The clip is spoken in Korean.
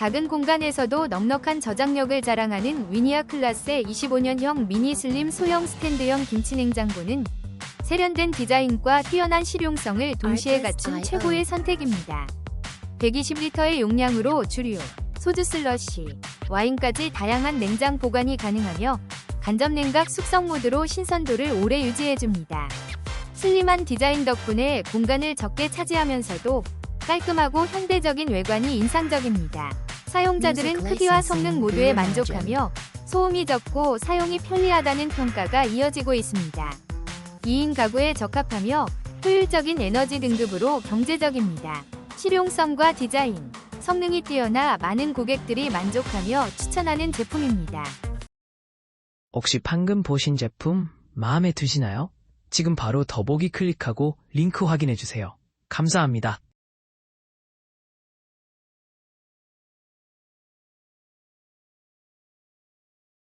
작은 공간에서도 넉넉한 저장력을 자랑하는 위니아 클라스의 25년형 미니 슬림 소형 스탠드형 김치냉장고는 세련된 디자인과 뛰어난 실용성을 동시에 갖춘 최고의 선택입니다. 120리터의 용량으로 주류, 소주 슬러시, 와인까지 다양한 냉장 보관이 가능하며 간접 냉각 숙성 모드로 신선도를 오래 유지해줍니다. 슬림한 디자인 덕분에 공간을 적게 차지하면서도 깔끔하고 현대적인 외관이 인상적입니다. 사용자들은 크기와 성능 모두에 만족하며 소음이 적고 사용이 편리하다는 평가가 이어지고 있습니다. 2인 가구에 적합하며 효율적인 에너지 등급으로 경제적입니다. 실용성과 디자인, 성능이 뛰어나 많은 고객들이 만족하며 추천하는 제품입니다. 혹시 방금 보신 제품 마음에 드시나요? 지금 바로 더보기 클릭하고 링크 확인해 주세요. 감사합니다.